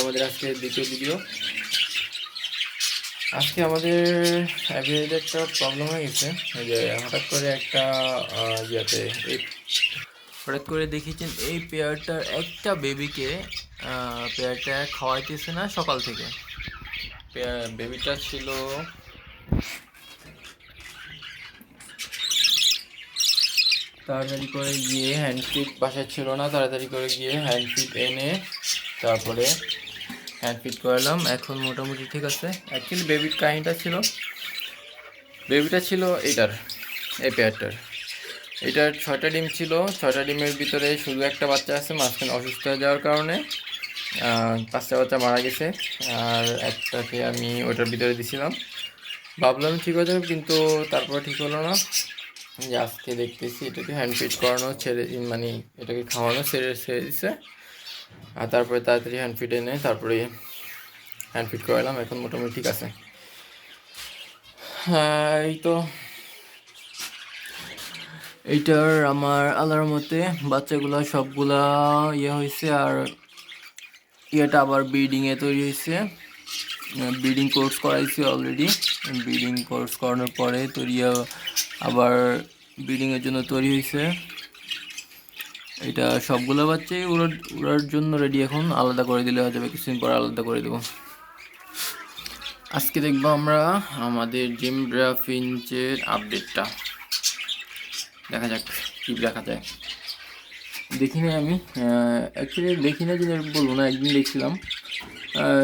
আমাদের আজকে দ্বিতীয় ভিডিও। আজকে আমাদের অ্যাভিয়েতে একটা প্রবলেম হয়ে গেছে। যে হঠাৎ করে একটা ইয়েতে হঠাৎ করে দেখেছেন এই পেয়ারটার একটা বেবিকে পেয়ারটা খাওয়াইতেছে না সকাল থেকে। বেবিটা ছিল তাড়াতাড়ি করে গিয়ে হ্যান্ডফিট বাসায় ছিল না, তাড়াতাড়ি করে গিয়ে হ্যান্ডফিট এনে তারপরে হ্যান্ডফিট করালাম। এখন মোটামুটি ঠিক আছে। অ্যাকচুয়ালি বেবির কাহিনিটা ছিল বেবিটা ছিল এটার এই পেয়ারটার এটার ছয়টা ডিম ছিল। ছয়টা ডিমের ভিতরে শুধু একটা বাচ্চা আছে, মাঝখানে অসুস্থ হয়ে যাওয়ার কারণে পাঁচটা বাচ্চা মারা গেছে। আর একটাকে আমি ওটার ভিতরে দিছিলাম। ভাবলাম ঠিক হয়ে যাবে, কিন্তু তারপরে ঠিক হলো না। যে আজকে দেখতেছি, এটাকে হ্যান্ড ফিট করানো, ছেড়ে মানে এটাকে খাওয়ানো, ছেড়ে ছেড়ে দিছে। আর তারপরে তাড়াতাড়ি হ্যান্ড ফিট এনে তারপরে হ্যান্ড ফিট করালাম, এখন মোটামুটি ঠিক আছে। হ্যাঁ এই তো। এইটার আমার আল্লাহর মতে বাচ্চাগুলা সবগুলা ইয়ে হয়েছে, আর ইয়েটা আবার ব্রিডিংয়ে তৈরি হয়েছে। ব্রিডিং কোর্স করাইছি অলরেডি ব্রিডিং কোর্স করানোর পরে তৈরি আবার ব্রিডিংয়ের জন্য তৈরি হয়েছে এটা সবগুলো বাচ্চাই উড়ার উড়ার জন্য রেডি এখন। আলাদা করে দিলে হয়ে যাবে কিছুদিন পরে আলাদা করে দেবো। আজকে দেখব আমরা আমাদের জিম ফিঞ্চের আপডেটটা দেখা যাক কী দেখা যায়। দেখি নাই আমি অ্যাকচুয়ালি দেখি না যে বলব না, একদিন দেখছিলাম।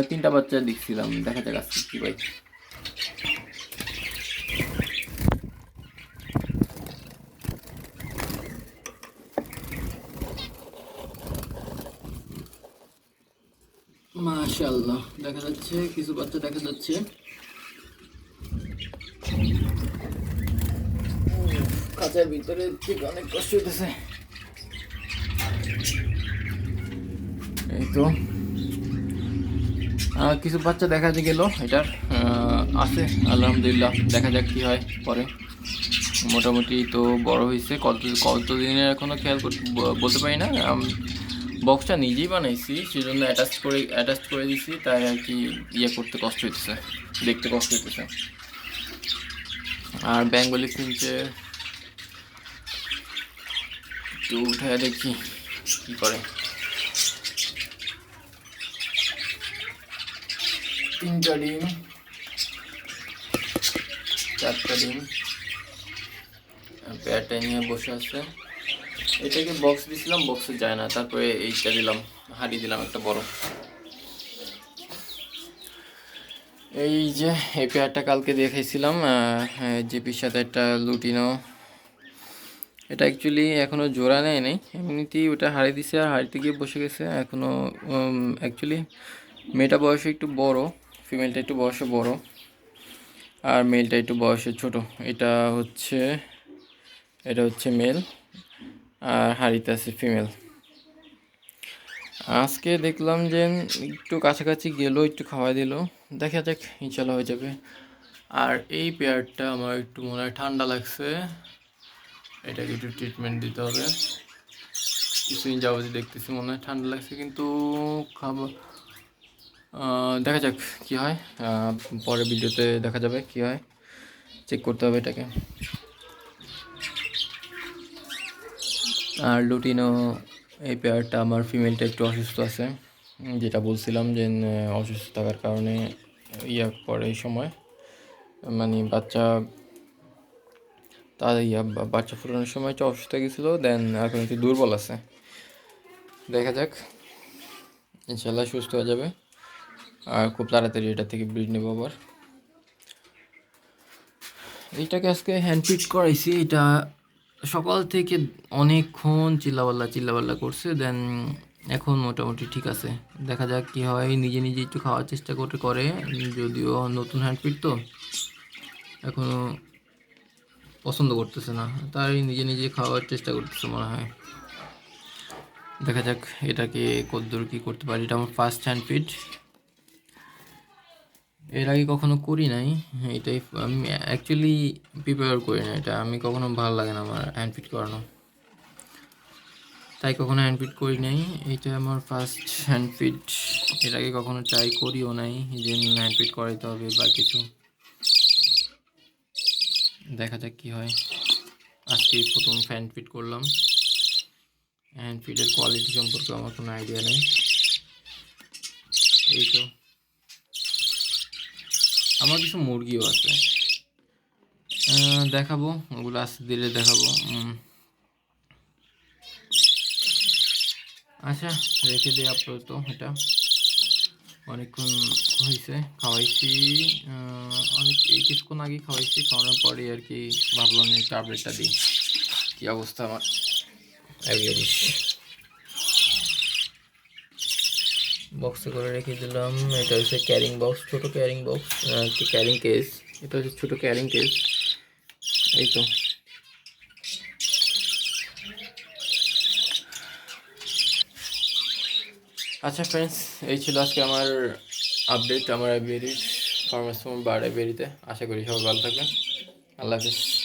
তিনটা বাচ্চা দেখছিলাম, দেখা যাক আজকে কী পাই মাশাআল্লাহ, দেখা যাচ্ছে, কিছু বাচ্চা দেখা যাচ্ছে। কাঁচার ভিতরে ঠিক অনেক কষ্ট হইতেছে। এই তো কিছু বাচ্চা দেখা গেল, এটার আছে, আলহামদুলিল্লাহ, দেখা যাক কি হয় পরে। মোটামুটি তো বড় হয়েছে, কত কত দিনের এখনও খেয়াল বলতে পারি না বক্সটা নিজেই বানাইছি, সেজন্য অ্যাটাচ করে অ্যাটাচ করে দিছি, তাই আর কি ইয়ে করতে কষ্ট হইতেছে, দেখতে কষ্ট হইতেছে। আর বেঙ্গলি ফিঞ্চে একটু উঠে দেখি, কি করে। তিনটা ডিম, চারটা ডিম পেয়ারটা নিয়ে বসে আছে। এটাকে বক্স দিছিলাম বক্সে যায় না। তারপরে এইটা দিলাম, হাড়ি দিলাম একটা বড়। এই যে, এই পেয়ারটা কালকে দেখাইছিলাম জিপির সাথে একটা লুটিনো। এটা অ্যাকচুয়ালি এখনও জোড়া নেয় নাই। এমনিতেই ওটা হারিয়ে দিছে, আর হারিতে গিয়ে বসে গেছে। এখনও অ্যাকচুয়ালি মেয়েটা বয়সে একটু বড়। ফিমেলটা একটু বয়সে বড় আর মেলটা একটু বয়সে ছোট। এটা হচ্ছে এটা হচ্ছে মেল আর হাড়িতে আছে ফিমেল। আজকে দেখলাম যে একটু কাছাকাছি গেলো, একটু খাওয়া দিল। দেখা যাক, ইনশাল্লাহ হয়ে যাবে। আর এই পেয়ারটা আমার একটু মনে হয় ঠান্ডা লাগছে। এটাকে একটু ট্রিটমেন্ট দিতে হবে। কিছুদিন যাবতীয় দেখতেছি, মনে হয় ঠান্ডা লাগছে, কিন্তু খাবার দেখা যাক কি হয়। পরের ভিডিওতে দেখা যাবে কি হয়। চেক করতে হবে এটাকে। আর লুটিনো এই পেয়ারটা আমার ফিমেলটা একটু অসুস্থ আছে। যেটা বলছিলাম যে অসুস্থ থাকার কারণে ইয়া পরে এই সময়। মানে বাচ্চা, তার ইয়া বাচ্চা ফুটানোর সময় একটু অসুস্থ গেছিল দেন এখন একটু দুর্বল আছে। দেখা যাক। ইনশাল্লাহ সুস্থ হয়ে যাবে। খুব তাড়াতাড়ি এটা থেকে ব্রিড নেব আবার। এইটাকে আজকে হ্যান্ড পিক করাইছি, এটা সকাল থেকে অনেকক্ষণ চিল্লাপাল্লা চিল্লাপাল্লা করছে, দেন এখন মোটামুটি ঠিক আছে। দেখা যাক কি হয়, নিজে নিজে একটু খাওয়ার চেষ্টা করে করে, যদিও নতুন হ্যান্ড পিক তো এখনও পছন্দ করতেছে না, তাই নিজে নিজে খাওয়ার চেষ্টা করতেছে মনে হয়। দেখা যাক এটাকে কদ্দূর কী করতে পারি, এটা আমার ফার্স্ট হ্যান্ড পিট এর আগে কখনো করি নাই। এটাই আমি অ্যাকচুয়ালি প্রিপেয়ার করি না এটা। আমি কখনো ভালো লাগে না আমার হ্যান্ড ফিট করানো। তাই কখনো হ্যান্ড ফিট করি নাই। এটা আমার ফার্স্ট হ্যান্ড ফিট এর আগে কখনো ট্রাই করিও নাই। যে হ্যান্ড ফিট করাইতে হবে বা কিছু। দেখা যাক কি হয়। আজকে প্রথম হ্যান্ড ফিট করলাম। হ্যান্ড ফিটের কোয়ালিটি সম্পর্কে আমার কোনো আইডিয়া নেই। এই তো। আমার কিছু মুরগিও আছে। দেখাবো, ওগুলো আস্তে দিলে দেখাবো। আচ্ছা রেখে দিই আপাতত এটা। অনেকক্ষণ হয়েছে, খাওয়াইছি। অনেক, এই কিছুক্ষণ আগে খাওয়াইছি, খাওয়ানোর পরে আর কি ভাবলাম যে ট্যাবলেটটা দিই। কী অবস্থা আমার? অ্যাবিয়ারিস বক্সে করে রেখে দিলাম। এটা হচ্ছে ক্যারিং বক্স ছোট ক্যারিং বক্স ক্যারিং কেস এটা হচ্ছে ছোট ক্যারিং কেস এই তো। আচ্ছা ফ্রেন্ডস এই ছিল আজকে আমার আপডেট আমার বেরির ফার্মাসি বার বেরিতে আশা করি সবাই ভালো থাকবেন। আল্লাহ হাফিজ।